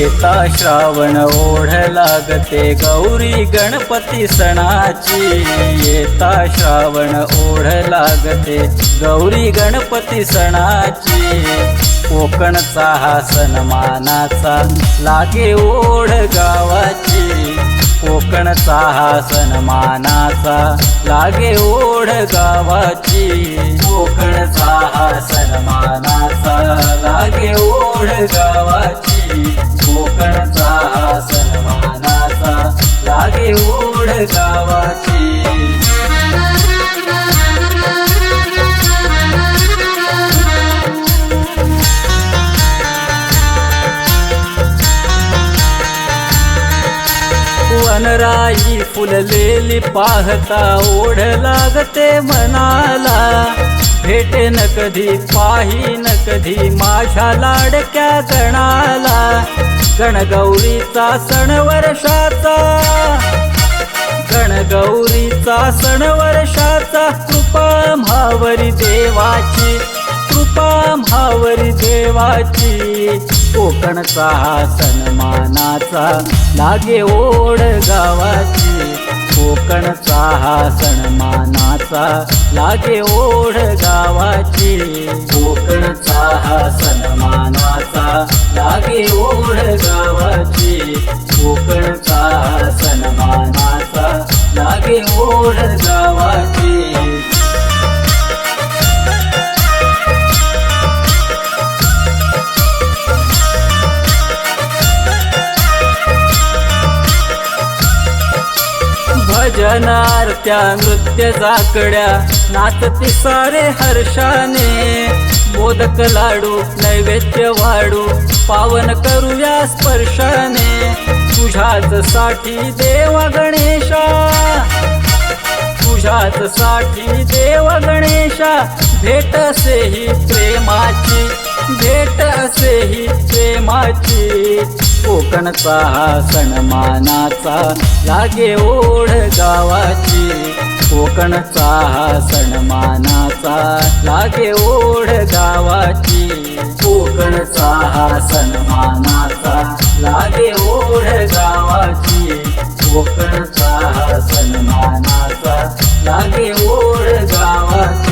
येता श्रावण ओढ लागते गौरी गणपती सणाची. येता श्रावण ओढ लागते गौरी गणपती सणाची. कोकणचा हा सन्मानाचा लागे ओढ गावाची. कोकणचा हा सन्मानाचा लागे ओढ गावाची. कोकणचा हा सन्मानाचा लागे ओढ गावाची. गावाची. वनराई फुललेली पाहता ओढ लागते मनाला. भेटेन कधी पाहीन कधी माझ्या लाडक्या गणाला. गणगौरीचा सण वर्षाचा. गणगौरीचा सण वर्षाचा कृपा म्हावरी देवाची कृपा म्हावरी देवाची. कोकणचा हा सन्मानाचा लागे ओढ गावाची. कोकणचा हा सन्मानाचा लागे ओढ गावाची. कोकणचा हा सन्मानाचा लागे ओढ गावाची. कोकणचा हा सन्मानाचा लागे ओढ गावाची. भजनार त्या नृत्य जाकड्या नाचते सारे हर्षाने. मोदक लाडू नैवेद्य वाढू पावन करूया स्पर्शाने. तुझ्याच साठी देवा गणेशा. तुझ्याच साठी देव गणेशा. भेट असेही प्रेमाची भेट असेही प्रेमाची. कोकणचा हा सन्मानाचा लागे ओढ गावाची. कोकणचा हा सन्मानाचा लागे ओढ गावाची. कोकणचा हा सन्मानाचा लागे ओढ गावाची. कोकणचा सन्मानाचा. लागे ओढ गावाची.